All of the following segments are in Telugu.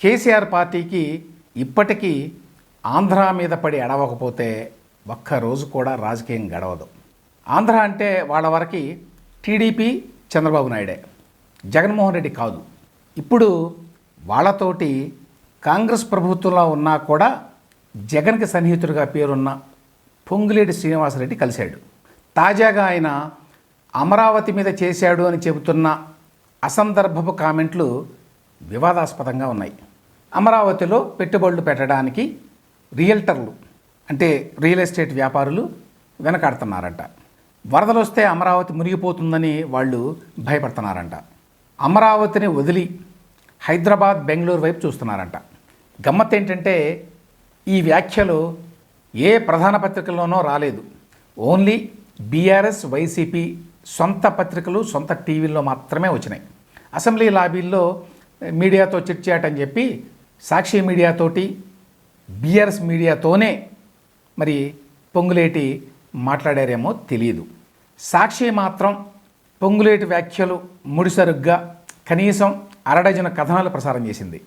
కేసీఆర్ పార్టీకి ఇప్పటికీ ఆంధ్ర మీద పడి ఎడవకపోతే ఒక్కరోజు కూడా రాజకీయం గడవదు. ఆంధ్ర అంటే వాళ్ళ వరకు టీడీపీ చంద్రబాబు నాయుడే. జగన్మోహన్ రెడ్డి కాదు. ఇప్పుడు వాళ్ళతోటి కాంగ్రెస్ ప్రభుత్వంలో ఉన్నా కూడా జగన్కి సన్నిహితుడిగా పేరున్న పొంగులేటి శ్రీనివాసరెడ్డి కలిశాడు. తాజాగా ఆయన అమరావతి మీద చేశాడు అని చెబుతున్న అసందర్భపు కామెంట్లు వివాదాస్పదంగా ఉన్నాయి. అమరావతిలో పెట్టుబడులు పెట్టడానికి రియల్టర్లు అంటే రియల్ ఎస్టేట్ వ్యాపారులు వెనకాడుతున్నారంట. వరదలు వస్తే అమరావతి మునిగిపోతుందని వాళ్ళు భయపడుతున్నారంట. అమరావతిని వదిలి హైదరాబాద్ బెంగళూరు వైపు చూస్తున్నారంట. గమ్మత్ ఏంటంటే ఈ వ్యాఖ్యలు ఏ ప్రధాన పత్రికల్లోనో రాలేదు. ఓన్లీ బీఆర్ఎస్ వైసీపీ సొంత పత్రికలు సొంత టీవీల్లో మాత్రమే వచ్చినాయి. అసెంబ్లీ లాబీల్లో మీడియాతో చిట్చాట్ అని చెప్పి సాక్షి మీడియాతోటి బీఆర్ఎస్ మీడియాతోనే మరి పొంగులేటి మాట్లాడారేమో తెలియదు సాక్షి మాత్రం పొంగులేటి వ్యాఖ్యలు ముడిసరుగ్గా కనీసం అరడజన కథనాలు ప్రసారం చేసింది.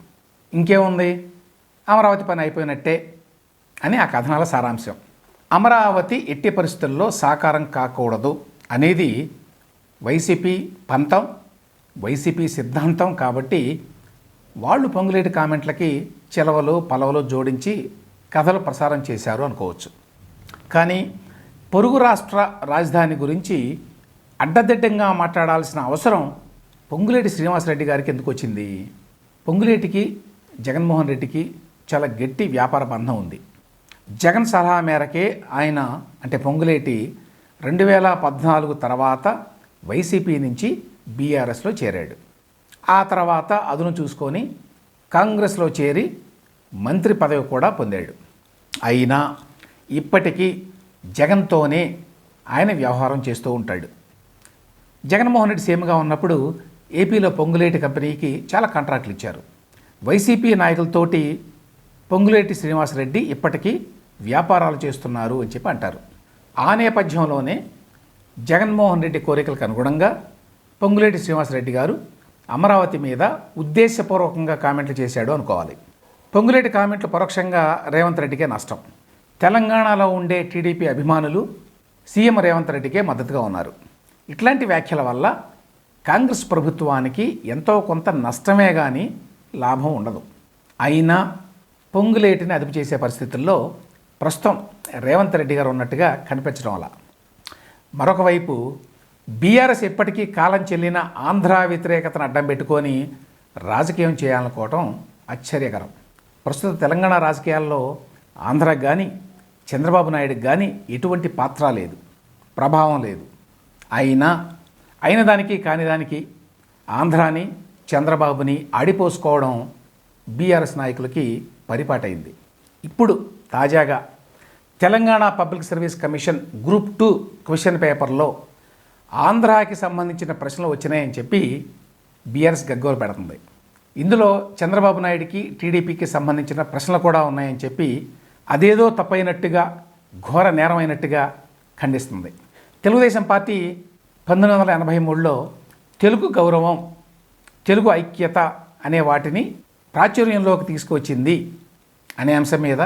ఇంకేముంది? అమరావతి పని అయిపోయినట్టే అని ఆ కథనాల సారాంశం. అమరావతి ఎట్టి పరిస్థితుల్లో సాకారం కాకూడదు అనేది వైసీపీ పంతం వైసీపీ సిద్ధాంతం కాబట్టి వాళ్ళు పొంగులేటి కామెంట్లకి చెలవలు పలవలు జోడించి కథలు ప్రసారం చేశారు అనుకోవచ్చు. కానీ పొరుగు రాష్ట్ర రాజధాని గురించి అడ్డదిడ్డంగా మాట్లాడాల్సిన అవసరం పొంగులేటి శ్రీనివాసరెడ్డి గారికి ఎందుకు వచ్చింది? పొంగులేటికి జగన్మోహన్ రెడ్డికి చాలా గట్టి వ్యాపార బంధం ఉంది. జగన్ సలహా మేరకే ఆయన అంటే పొంగులేటి రెండు వేల పద్నాలుగు తర్వాత వైసీపీ నుంచి బీఆర్ఎస్లో చేరాడు. ఆ తర్వాత అదును చూసుకొని కాంగ్రెస్లో చేరి మంత్రి పదవి కూడా పొందాడు. అయినా ఇప్పటికీ జగన్తోనే ఆయన వ్యవహారం చేస్తూ ఉంటాడు. జగన్మోహన్ రెడ్డి సీఎంగా ఉన్నప్పుడు ఏపీలో పొంగులేటి కంపెనీకి చాలా కాంట్రాక్ట్లు ఇచ్చారు. వైసీపీ నాయకులతోటి పొంగులేటి శ్రీనివాసరెడ్డి ఇప్పటికీ వ్యాపారాలు చేస్తున్నారు అని చెప్పి అంటారు. ఆ నేపథ్యంలోనే జగన్మోహన్ రెడ్డి కోరికలకు అనుగుణంగా పొంగులేటి శ్రీనివాసరెడ్డి గారు అమరావతి మీద ఉద్దేశపూర్వకంగా కామెంట్లు చేశాడు అనుకోవాలి. పొంగులేటి కామెంట్లు పరోక్షంగా రేవంత్ రెడ్డికే నష్టం. తెలంగాణలో ఉండే టీడీపీ అభిమానులు సీఎం రేవంత్ రెడ్డికే మద్దతుగా ఉన్నారు. ఇట్లాంటి వ్యాఖ్యల వల్ల కాంగ్రెస్ ప్రభుత్వానికి ఎంతో కొంత నష్టమే కానీ లాభం ఉండదు. అయినా పొంగులేటిని అదుపు చేసే పరిస్థితుల్లో ప్రస్తుతం రేవంత్ రెడ్డి గారు ఉన్నట్టుగా కనిపించడం వల్ల. మరొక వైపు బీఆర్ఎస్ ఎప్పటికీ కాలం చెల్లిన ఆంధ్ర వ్యతిరేకతను అడ్డం పెట్టుకొని రాజకీయం చేయాలనుకోవటం ఆశ్చర్యకరం. ప్రస్తుత తెలంగాణ రాజకీయాల్లో ఆంధ్ర కానీ చంద్రబాబు నాయుడుకి కానీ ఎటువంటి పాత్ర లేదు ప్రభావం లేదు. అయినా అయిన దానికి కాని దానికి ఆంధ్రాని చంద్రబాబుని ఆడిపోసుకోవడం బీఆర్ఎస్ నాయకులకి పరిపాటైంది. ఇప్పుడు తాజాగా Telangana public service commission group two question పేపర్లో ఆంధ్రాకి సంబంధించిన ప్రశ్నలు వచ్చినాయని చెప్పి బీఆర్ఎస్ గగ్గోలు పెడుతుంది. ఇందులో చంద్రబాబు నాయుడికి టీడీపీకి సంబంధించిన ప్రశ్నలు కూడా ఉన్నాయని చెప్పి అదేదో తప్పైనట్టుగా ఘోర నేరమైనట్టుగా ఖండిస్తుంది. తెలుగుదేశం పార్టీ పంతొమ్మిది వందల ఎనభై మూడులో తెలుగు గౌరవం తెలుగు ఐక్యత అనే వాటిని ప్రాచుర్యంలోకి తీసుకువచ్చింది అనే అంశం మీద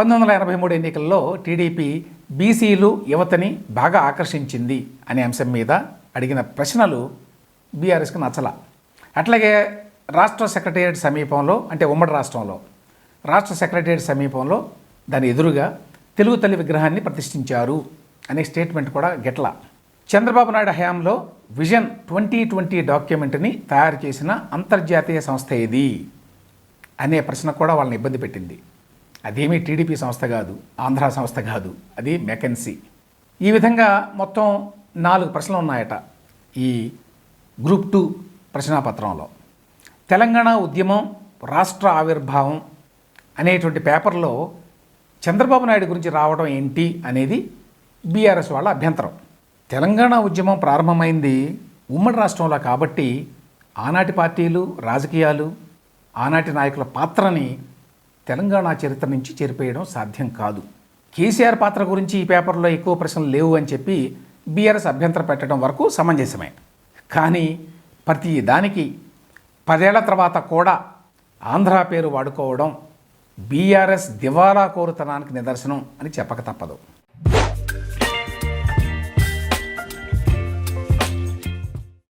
పంతొమ్మిది వందల ఎనభై మూడు ఎన్నికల్లో టీడీపీ బీసీలు యువతని బాగా ఆకర్షించింది అనే అంశం మీద అడిగిన ప్రశ్నలు బీఆర్ఎస్కి నచ్చల. అట్లాగే రాష్ట్ర సెక్రటేరియట్ సమీపంలో అంటే ఉమ్మడి రాష్ట్రంలో రాష్ట్ర సెక్రటేరియట్ సమీపంలో దాని ఎదురుగా తెలుగు తల్లి విగ్రహాన్ని ప్రతిష్ఠించారు అనే స్టేట్మెంట్ కూడా గెట్ల. చంద్రబాబు నాయుడు హయాంలో విజన్ ట్వంటీ ట్వంటీ డాక్యుమెంట్ని తయారు చేసిన అంతర్జాతీయ సంస్థ ఏది? అనే ప్రశ్న కూడా వాళ్ళని ఇబ్బంది పెట్టింది. అదేమీ టీడీపీ సంస్థ కాదు ఆంధ్ర సంస్థ కాదు అది మెకెన్సీ ఈ విధంగా మొత్తం నాలుగు ప్రశ్నలు ఉన్నాయట ఈ గ్రూప్ టూ ప్రశ్నాపత్రంలో. తెలంగాణ ఉద్యమం రాష్ట్ర ఆవిర్భావం అనేటువంటి పేపర్లో చంద్రబాబు నాయుడు గురించి రావడం ఏంటి అనేది బీఆర్ఎస్ వాళ్ళ అభ్యంతరం. తెలంగాణ ఉద్యమం ప్రారంభమైంది ఉమ్మడి రాష్ట్రంలో కాబట్టి ఆనాటి పార్టీలు రాజకీయాలు ఆనాటి నాయకుల పాత్రని తెలంగాణ చరిత్ర నుంచి చెరిపేయడం సాధ్యం కాదు. కేసీఆర్ పాత్ర గురించి ఈ పేపర్లో ఎక్కువ ప్రశ్నలు లేవు అని చెప్పి బీఆర్ఎస్ అభ్యంతరం పెట్టడం వరకు సమంజసమే. కానీ ప్రతి దానికి పదేళ్ళ తర్వాత కూడా ఆంధ్ర పేరు వాడుకోవడం బీఆర్ఎస్ దివాలా కోరుతనానికి నిదర్శనం అని చెప్పక తప్పదు.